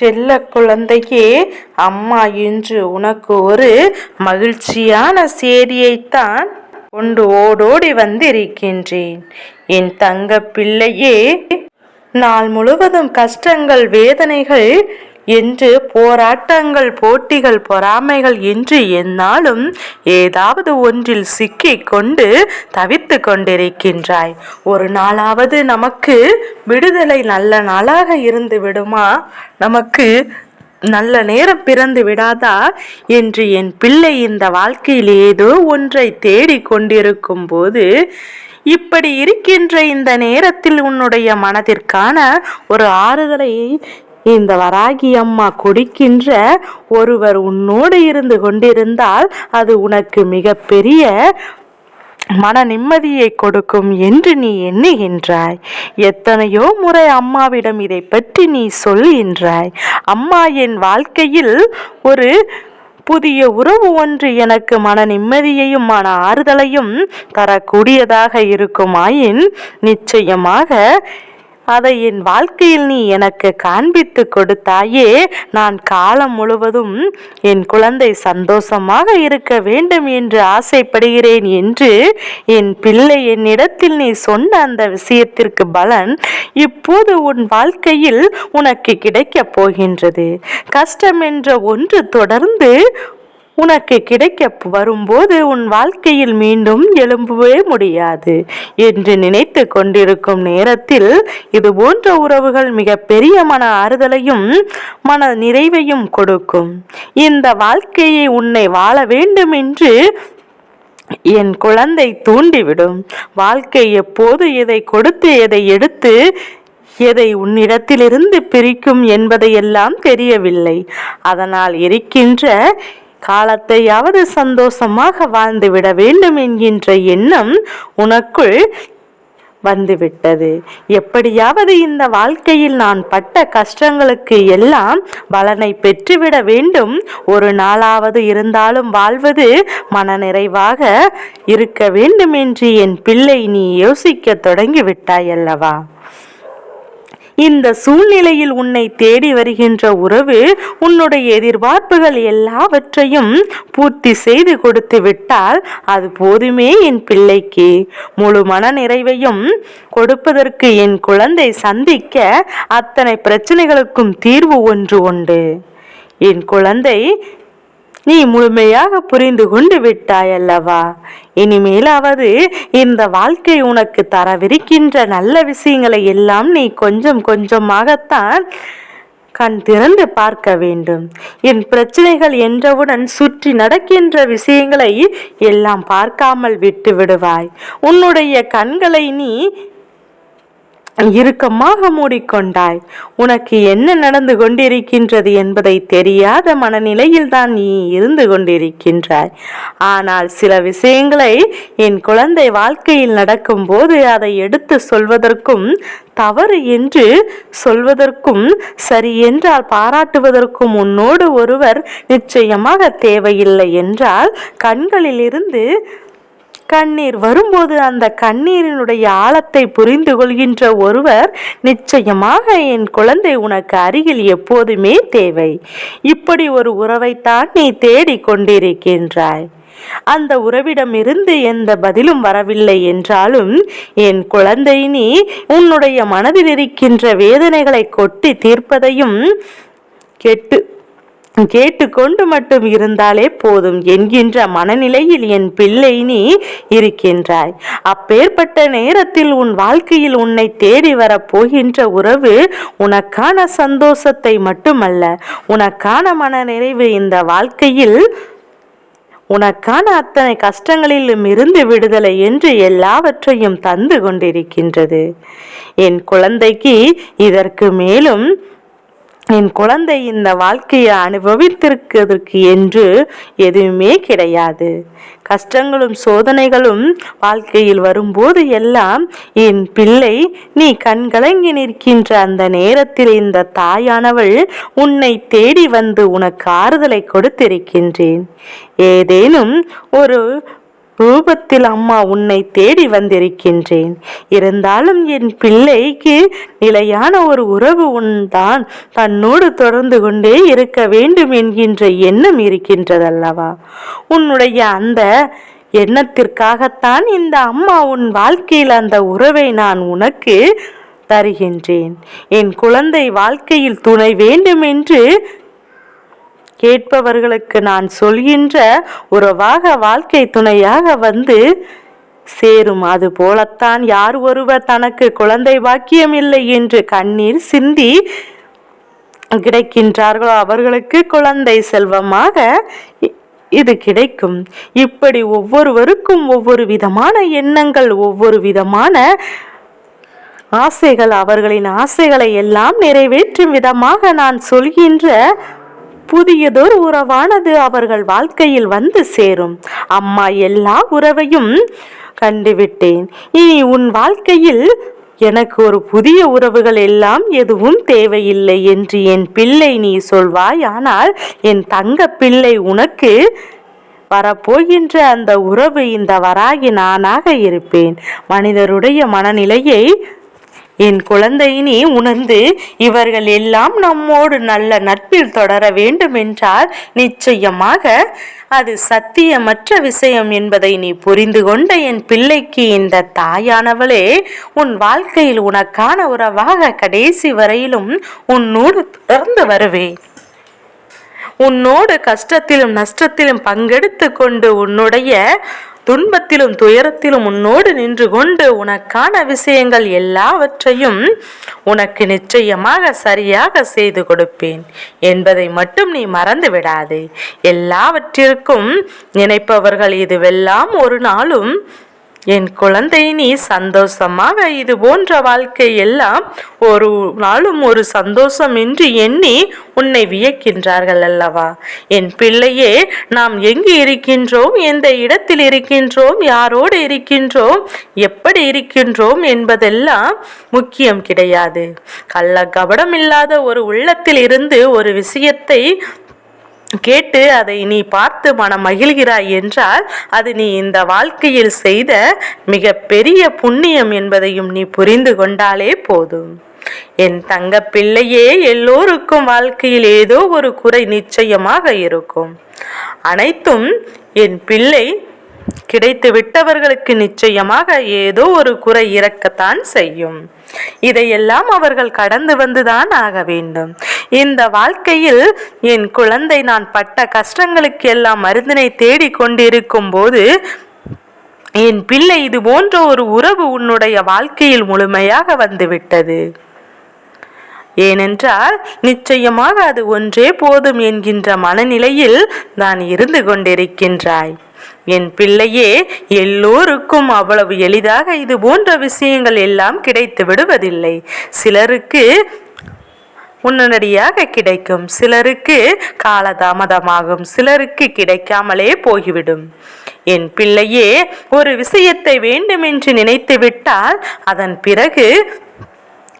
செல்ல குழந்தையே அம்மா இன்று உனக்கு ஒரு மகிழ்ச்சியான செய்தியைத்தான் கொண்டு ஓடோடி வந்திருக்கின்றேன். என் தங்க பிள்ளையே நாள் முழுவதும் கஷ்டங்கள் வேதனைகள் என்று போராட்டங்கள் போட்டிகள் பொறாமைகள் என்று என்னாலும் ஏதாவது ஒன்றில் சிக்கி கொண்டு தவித்து கொண்டிருக்கின்றாய். ஒரு நாளாவது நமக்கு விடுதலை நல்ல நாளாக இருந்து விடுமா? நமக்கு நல்ல நேரம் பிறந்து விடாதா? என்று என் பிள்ளை இந்த வாழ்க்கையில் ஏதோ ஒன்றை தேடிக் கொண்டிருக்கும் போது இப்படி இருக்கின்ற இந்த நேரத்தில் உன்னுடைய மனதிற்கான ஒரு ஆறுதலை இந்த வராகி அம்மா கொடுக்கின்ற ஒருவர் உன்னோடு இருந்து கொண்டிருந்தால் அது உனக்கு மிகப்பெரிய மன நிம்மதியை கொடுக்கும் என்று நீ எண்ணுகின்றாய். எத்தனையோ முறை அம்மாவிடம் இதை பற்றி நீ சொல்கின்றாய். அம்மா என் வாழ்க்கையில் ஒரு புதிய உறவு ஒன்று எனக்கு மன நிம்மதியையும் மன ஆறுதலையும் தரக்கூடியதாக இருக்குமாயின் நிச்சயமாக அதை என் வாழ்க்கையில் நீ எனக்கு காண்பித்து கொடுத்தாயே நான் காலம் முழுவதும் என் குழந்தை சந்தோஷமாக இருக்க வேண்டும் என்று ஆசைப்படுகிறேன் என்று என் பிள்ளை என்னிடத்தில் நீ சொன்ன அந்த விஷயத்திற்கு பலன் இப்போது உன் வாழ்க்கையில் உனக்கு கிடைக்கப் போகின்றது. கஷ்டம் என்ற ஒன்று தொடர்ந்து உனக்கு கிடைக்க வரும்போது உன் வாழ்க்கையில் மீண்டும் எழும்பவே முடியாது என்று நினைத்து கொண்டிருக்கும் நேரத்தில் இது போன்ற உறவுகள் மிக பெரிய மன ஆறுதலையும் மன நிறைவையும் கொடுக்கும். இந்த வாழ்க்கையை உன்னை வாழ வேண்டும் என்று என் குழந்தை தூண்டிவிடும். வாழ்க்கை எப்போது எதை கொடுத்து எதை எடுத்து எதை உன்னிடத்திலிருந்து பிரிக்கும் என்பதையெல்லாம் தெரியவில்லை. அதனால் இருக்கின்ற காலத்தையாவது சந்தோஷமாக வாழ்ந்துவிட வேண்டும் என்கின்ற எண்ணம் உனக்குள் வந்துவிட்டது. எப்படியாவது இந்த வாழ்க்கையில் நான் பட்ட கஷ்டங்களுக்கு எல்லாம் பலனை பெற்றுவிட வேண்டும். ஒரு நாளாவது இருந்தாலும் வாழ்வது மனநிறைவாக இருக்க வேண்டும் என்று என் பிள்ளை நீ யோசிக்க தொடங்கி விட்டாயல்லவா இந்த சூழ்நிலையில் உன்னை தேடி வருகின்ற உறவு உன்னுடைய எதிர்பார்ப்புகள் எல்லாவற்றையும் பூர்த்தி செய்து கொடுத்து விட்டால் அது போதுமே என் பிள்ளைக்கு. முழு மன நிறைவையும் கொடுப்பதற்கு என் குழந்தை சந்திக்க அத்தனை பிரச்சனைகளுக்கும் தீர்வு ஒன்று உண்டு. என் குழந்தை நீ முழுமையாக புரிந்து கொண்டு விட்டாய் அல்லவா இனிமேலாவது இந்த வாழ்க்கை உனக்கு தரவிருக்கின்ற நல்ல விஷயங்களை எல்லாம் நீ கொஞ்சம் கொஞ்சமாகத்தான் கண் திறந்து பார்க்க வேண்டும். என் பிரச்சனைகள் என்றவுடன் சுற்றி நடக்கின்ற விஷயங்களை எல்லாம் பார்க்காமல் விட்டு விடுவாய் உன்னுடைய கண்களை நீ இறுக்கமாக மூடிக்கொண்டாய். உனக்கு என்ன நடந்து கொண்டிருக்கின்றது என்பதை தெரியாத மனநிலையில் தான் நீ இருந்து கொண்டிருக்கின்றாய். ஆனால் சில விஷயங்களை என் குழந்தை வாழ்க்கையில் நடக்கும்போது அதை எடுத்து சொல்வதற்கும் தவறு என்று சொல்வதற்கும் சரி என்றால் பாராட்டுவதற்கும் உன்னோடு ஒருவர் நிச்சயமாக தேவையில்லை என்றால் கண்களிலிருந்து கண்ணீர். வரும்போது அந்த கண்ணீரினுடைய ஆழத்தை புரிந்து கொள்கின்ற ஒருவர் நிச்சயமாக என் குழந்தை உனக்கு அருகில் எப்போதுமே தேவை. இப்படி ஒரு உறவைத்தான் நீ தேடிக் கொண்டிருக்கின்றாய். அந்த உறவிடம் இருந்து எந்த பதிலும் வரவில்லை என்றாலும் என் குழந்தை நீ உன்னுடைய மனதில் இருக்கின்ற வேதனைகளை கொட்டி தீர்ப்பதையும் கெட்டு கேட்டுக்கொண்டு மட்டும் இருந்தாலே போதும் என்கின்ற மனநிலையில் என் பிள்ளை நீ இருக்கின்றாய். அப்பேற்பட்ட நேரத்தில் உன் வாழ்க்கையில் உன்னை தேடி வரப்போகின்ற உறவு உனக்கான சந்தோஷத்தை மட்டுமல்ல உனக்கான மன நிறைவு இந்த வாழ்க்கையில் உனக்கான அத்தனை கஷ்டங்களிலும் இருந்து விடுதலை என்று எல்லாவற்றையும் தந்து கொண்டிருக்கின்றது. என் குழந்தைக்கு இதற்கு மேலும் என் குழந்தை இந்த வாழ்க்கையை அனுபவித்திருக்கிறதுக்கு என்று எதுவுமே கிடையாது. கஷ்டங்களும் சோதனைகளும் வாழ்க்கையில் வரும்போது எல்லாம் என் பிள்ளை நீ கண்கலங்கி நிற்கின்ற அந்த நேரத்தில் இந்த தாயானவள் உன்னை தேடி வந்து உனக்கு ஆறுதலை கொடுத்திருக்கின்றேன். ஏதேனும் ஒரு ரூபத்தில் அம்மா உன்னை தேடி வந்திருக்கின்றேன். இருந்தாலும் என் பிள்ளைக்கு நிலையான ஒரு உறவு உன்தான். தன்னோடு தொடர்ந்து கொண்டே இருக்க வேண்டும் என்கின்ற எண்ணம் இருக்கின்றதல்லவா? உன்னுடைய அந்த எண்ணத்திற்காகத்தான் இந்த அம்மா உன் வாழ்க்கையில் அந்த உறவை நான் உனக்கு தருகின்றேன். என் குழந்தை வாழ்க்கையில் துணை வேண்டும் என்று கேட்பவர்களுக்கு நான் சொல்கின்ற உறவாக வாழ்க்கை துணையாக வந்து சேரும். அது போலத்தான் யார் ஒருவர் தனக்கு குழந்தை பாக்கியம் இல்லை என்று கண்ணீர் சிந்தி கிடைக்கின்றார்களோ அவர்களுக்கு குழந்தை செல்வமாக இது கிடைக்கும். இப்படி ஒவ்வொருவருக்கும் ஒவ்வொரு விதமான எண்ணங்கள் ஒவ்வொரு விதமான ஆசைகள் அவர்களின் ஆசைகளை எல்லாம் நிறைவேற்றும் விதமாக நான் சொல்கின்ற புதியதொரு உறவானது அவர்கள் வாழ்க்கையில் வந்து சேரும். அம்மா எல்லா உறவையும் கண்டுவிட்டேன். இனி உன் வாழ்க்கையில் எனக்கு ஒரு புதிய உறவுகள் எல்லாம் எதுவும் தேவையில்லை என்று என் பிள்ளை நீ சொல்வாய். ஆனால் என் தங்க பிள்ளை உனக்கு வரப்போகின்ற அந்த உறவு இந்த வராகி நானாக இருப்பேன். மனிதருடைய மனநிலையை என் குழந்தையினி உணர்ந்து இவர்கள் எல்லாம் நம்மோடு நல்ல நட்பில் தொடர வேண்டும் என்றால் நிச்சயமாக அது சத்தியமற்ற விஷயம் என்பதை நீ புரிந்து கொண்ட என் பிள்ளைக்கு இந்த தாயானவளே உன் வாழ்க்கையில் உனக்கான உறவாக கடைசி வரையிலும் உன்னோடு தொடர்ந்து வருவேன். உன்னோடு கஷ்டத்திலும் நஷ்டத்திலும் பங்கெடுத்து கொண்டு உன்னுடைய துன்பத்திலும் துயரத்திலும் உன்னோடு நின்று கொண்டு உனக்கான விஷயங்கள் எல்லாவற்றையும் உனக்கு நிச்சயமாக சரியாக செய்து கொடுப்பேன். என்பதை மட்டும் நீ மறந்து விடாதே. எல்லாவற்றிற்கும் நினைப்பவர்கள் இதுவெல்லாம் ஒரு நாளும் என் குழந்தை நீ சந்தோஷமாக இது போன்ற வாழ்க்கை எல்லாம் ஒரு நாளும் ஒரு சந்தோஷம் என்று எண்ணி உன்னை வியக்கின்றார்கள் அல்லவா? என் பிள்ளையே நாம் எங்கு இருக்கின்றோம்? எந்த இடத்தில் இருக்கின்றோம்? யாரோடு இருக்கின்றோம்? எப்படி இருக்கின்றோம் என்பதெல்லாம் முக்கியம் கிடையாது. கள்ள கபடம் இல்லாத ஒரு உள்ளத்தில் இருந்து ஒரு விஷயத்தை கேட்டு அதை நீ பார்த்து மனம் மகிழ்கிறாய் என்றால் அது நீ இந்த வாழ்க்கையில் செய்த மிக பெரிய புண்ணியம் என்பதையும் நீ புரிந்து கொண்டாலே போதும். என் தங்க பிள்ளையே எல்லோருக்கும் வாழ்க்கையில் ஏதோ ஒரு குறை நிச்சயமாக இருக்கும். அனைத்தும் என் பிள்ளை கிடைத்து விட்டவர்களுக்கு நிச்சயமாக ஏதோ ஒரு குறை இறக்கத்தான் செய்யும். இதையெல்லாம் அவர்கள் கடந்து வந்துதான் ஆக வேண்டும். இந்த வாழ்க்கையில் என் குழந்தை நான் பட்ட கஷ்டங்களுக்கு எல்லாம் மருந்தினை தேடி கொண்டிருக்கும் போது என் பிள்ளை இது போன்ற ஒரு உறவு உன்னுடைய வாழ்க்கையில் முழுமையாக வந்துவிட்டது. ஏனென்றால் நிச்சயமாக அது ஒன்றே போதும் என்கின்ற மனநிலையில் நான் இருந்து கொண்டிருக்கின்றாய். என் பிள்ளையே எல்லோருக்கும் அவ்வளவு எளிதாக இது போன்ற விஷயங்கள் எல்லாம் கிடைத்து விடுவதில்லை. சிலருக்கு உடனடியாக கிடைக்கும். சிலருக்கு காலதாமதமாகும். சிலருக்கு கிடைக்காமலே போய்விடும். என் பிள்ளையே ஒரு விஷயத்தை வேண்டுமென்று நினைத்து விட்டால் அதன் பிறகு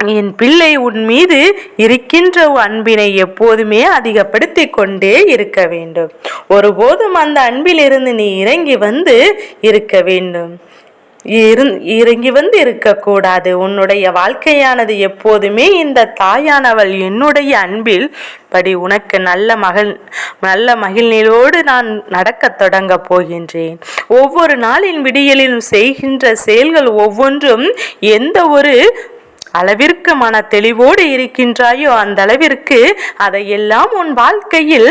என் பிள்ளை உன் மீது இருக்கின்ற அன்பினை எப்போதுமே அதிகப்படுத்தி கொண்டே இருக்க வேண்டும். ஒருபோதும் அந்த அன்பிலிருந்து நீ இறங்கி வந்து இருக்க வேண்டும். இறங்கி வந்து இருக்கக்கூடாது. உன்னுடைய வாழ்க்கையானது எப்போதுமே இந்த தாயானவள் என்னுடைய அன்பில். படி உனக்கு நல்ல மகள் நல்ல மகிழ்நிலோடு நான் நடக்கத் தொடங்க போகின்றேன். ஒவ்வொரு நாளின் விடியலிலும் செய்கின்ற செயல்கள் ஒவ்வொன்றும் எந்த ஒரு அளவிற்கு மன தெளிவோடு இருக்கின்றாயோ அந்த அளவிற்கு அதையெல்லாம் உன் வாழ்க்கையில்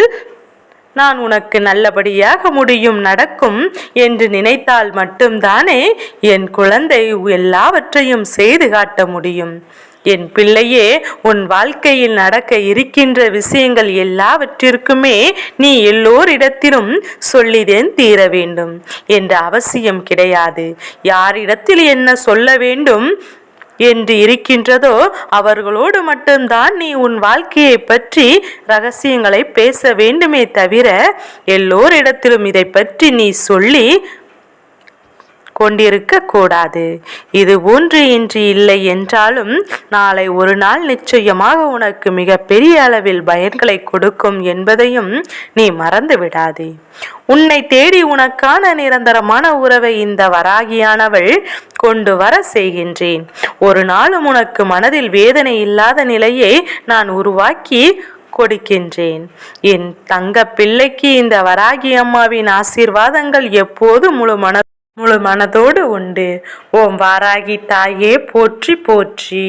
நான் உனக்கு நல்லபடியாக முடியும் நடக்கும் என்று நினைத்தால் மட்டும்தானே என் குழந்தை எல்லாவற்றையும் செய்து காட்ட முடியும். என் பிள்ளையே உன் வாழ்க்கையில் நடக்க இருக்கின்ற விஷயங்கள் எல்லாவற்றிற்குமே நீ எல்லோரிடத்திலும் சொல்லிதேன் தீர வேண்டும் என்ற அவசியம் கிடையாது. யாரிடத்தில் என்ன சொல்ல வேண்டும்? என்று இருக்கின்றதோ அவர்களோடு மட்டும்தான் நீ உன் வாழ்க்கையை பற்றி ரகசியங்களை பேச வேண்டுமே தவிர எல்லோரிடத்திலும் இதை பற்றி நீ சொல்லி கொண்டிருக்க கூடாது இது ஒன்று இன்று இல்லை என்றாலும் நாளை ஒரு நாள் நிச்சயமாக உனக்கு மிக பெரிய அளவில் பயன்களை கொடுக்கும் என்பதையும் நீ மறந்து விடாதே. உன்னை தேடி உனக்கான நிரந்தரமான உறவை இந்த வராகியானவள் கொண்டு வர செய்கின்றேன். ஒரு நாளும் உனக்கு மனதில் வேதனை இல்லாத நிலையை நான் உருவாக்கி கொடுக்கின்றேன். என் தங்க பிள்ளைக்கு இந்த வராகி அம்மாவின் ஆசீர்வாதங்கள் எப்போது முழு மன முழு மனதோடு உண்டு. ஓம் வாராகி தாயே போற்றி போற்றி.